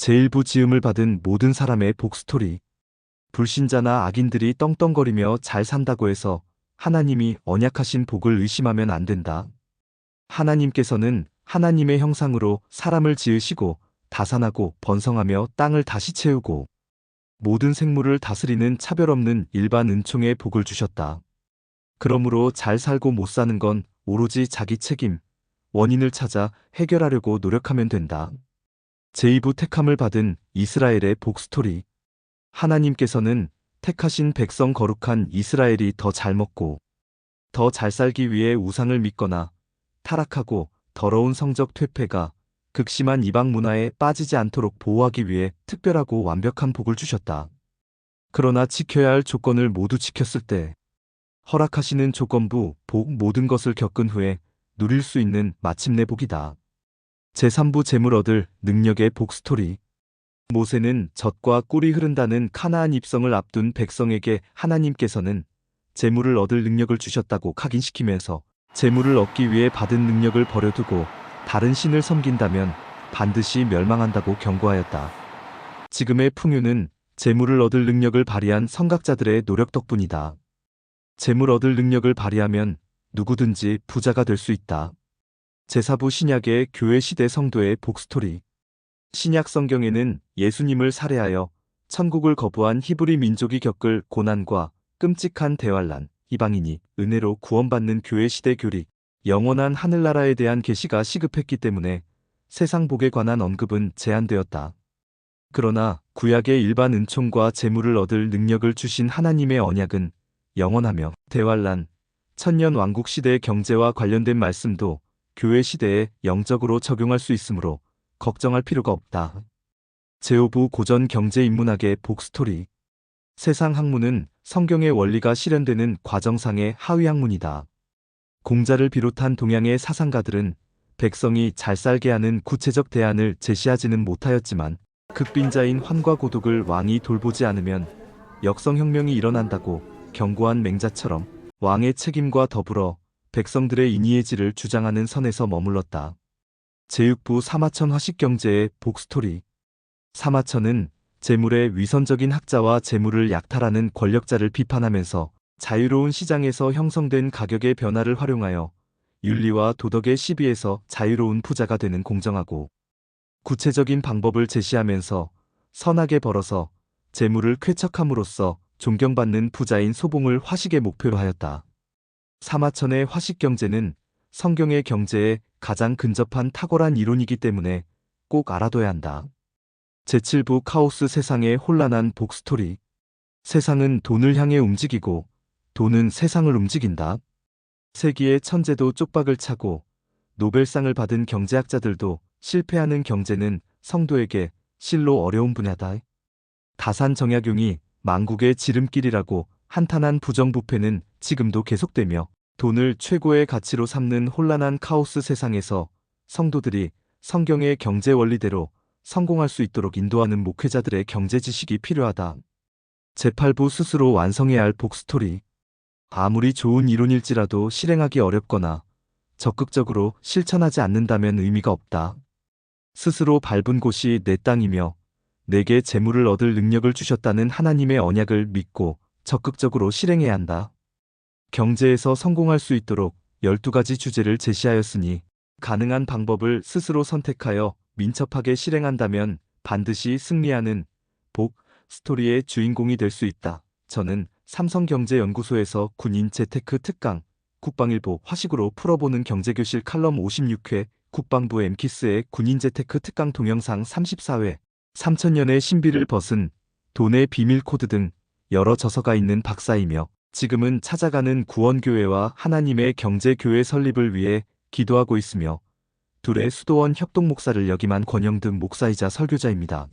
제1부 지음을 받은 모든 사람의 복스토리. 불신자나 악인들이 떵떵거리며 잘 산다고 해서 하나님이 언약하신 복을 의심하면 안 된다. 하나님께서는 하나님의 형상으로 사람을 지으시고 다산하고 번성하며 땅을 다시 채우고 모든 생물을 다스리는 차별 없는 일반 은총의 복을 주셨다. 그러므로 잘 살고 못 사는 건 오로지 자기 책임, 원인을 찾아 해결하려고 노력하면 된다. 제2부 택함을 받은 이스라엘의 복스토리. 하나님께서는 택하신 백성 거룩한 이스라엘이 더 잘 먹고 더 잘 살기 위해 우상을 믿거나 타락하고 더러운 성적 퇴폐가 극심한 이방 문화에 빠지지 않도록 보호하기 위해 특별하고 완벽한 복을 주셨다. 그러나 지켜야 할 조건을 모두 지켰을 때 허락하시는 조건부 복 모든 것을 겪은 후에 누릴 수 있는 마침내 복이다. 제3부 재물 얻을 능력의 복 스토리. 모세는 젖과 꿀이 흐른다는 카나안 입성을 앞둔 백성에게 하나님께서는 재물을 얻을 능력을 주셨다고 각인시키면서 재물을 얻기 위해 받은 능력을 버려두고 다른 신을 섬긴다면 반드시 멸망한다고 경고하였다. 지금의 풍요는 재물을 얻을 능력을 발휘한 선각자들의 노력 덕분이다. 재물 얻을 능력을 발휘하면 누구든지 부자가 될 수 있다. 제4부 신약의 교회 시대 성도의 복스토리. 신약 성경에는 예수님을 살해하여 천국을 거부한 히브리 민족이 겪을 고난과 끔찍한 대환란, 이방인이 은혜로 구원받는 교회 시대 교리, 영원한 하늘나라에 대한 계시가 시급했기 때문에 세상 복에 관한 언급은 제한되었다. 그러나 구약의 일반 은총과 재물을 얻을 능력을 주신 하나님의 언약은 영원하며 대환란, 천년 왕국 시대의 경제와 관련된 말씀도 교회 시대에 영적으로 적용할 수 있으므로 걱정할 필요가 없다. 제오부 고전 경제 인문학의 복스토리. 세상 학문은 성경의 원리가 실현되는 과정상의 하위 학문이다. 공자를 비롯한 동양의 사상가들은 백성이 잘 살게 하는 구체적 대안을 제시하지는 못하였지만 극빈자인 환과 고독을 왕이 돌보지 않으면 역성혁명이 일어난다고 경고한 맹자처럼 왕의 책임과 더불어 백성들의 질을 주장하는 선에서 머물렀다. 제6부 사마천 화식경제의 복스토리. 사마천은 재물의 위선적인 학자와 재물을 약탈하는 권력자를 비판하면서 자유로운 시장에서 형성된 가격의 변화를 활용하여 윤리와 도덕의 시비에서 자유로운 부자가 되는 공정하고 구체적인 방법을 제시하면서 선하게 벌어서 재물을 쾌척함으로써 존경받는 부자인 소봉을 화식의 목표로 하였다. 사마천의 화식 경제는 성경의 경제에 가장 근접한 탁월한 이론이기 때문에 꼭 알아둬야 한다. 제7부 카오스 세상의 혼란한 복스토리. 세상은 돈을 향해 움직이고 돈은 세상을 움직인다. 세기의 천재도 쪽박을 차고 노벨상을 받은 경제학자들도 실패하는 경제는 성도에게 실로 어려운 분야다. 다산 정약용이 망국의 지름길이라고 한탄한 부정부패는 지금도 계속되며 돈을 최고의 가치로 삼는 혼란한 카오스 세상에서 성도들이 성경의 경제 원리대로 성공할 수 있도록 인도하는 목회자들의 경제 지식이 필요하다. 제8부 스스로 완성해야 할 복스토리. 아무리 좋은 이론일지라도 실행하기 어렵거나 적극적으로 실천하지 않는다면 의미가 없다. 스스로 밟은 곳이 내 땅이며 내게 재물을 얻을 능력을 주셨다는 하나님의 언약을 믿고 적극적으로 실행해야 한다. 경제에서 성공할 수 있도록 12가지 주제를 제시하였으니 가능한 방법을 스스로 선택하여 민첩하게 실행한다면 반드시 승리하는 복 스토리의 주인공이 될 수 있다. 저는 삼성경제연구소에서 군인 재테크 특강 국방일보 화식으로 풀어보는 경제교실 칼럼 56회 국방부 엠키스의 군인 재테크 특강 동영상 34회 3천년의 신비를 벗은 돈의 비밀 코드 등 여러 저서가 있는 박사이며 지금은 찾아가는 구원교회와 하나님의 경제교회 설립을 위해 기도하고 있으며 둘의 수도원 협동 목사를 역임한 권영등 목사이자 설교자입니다.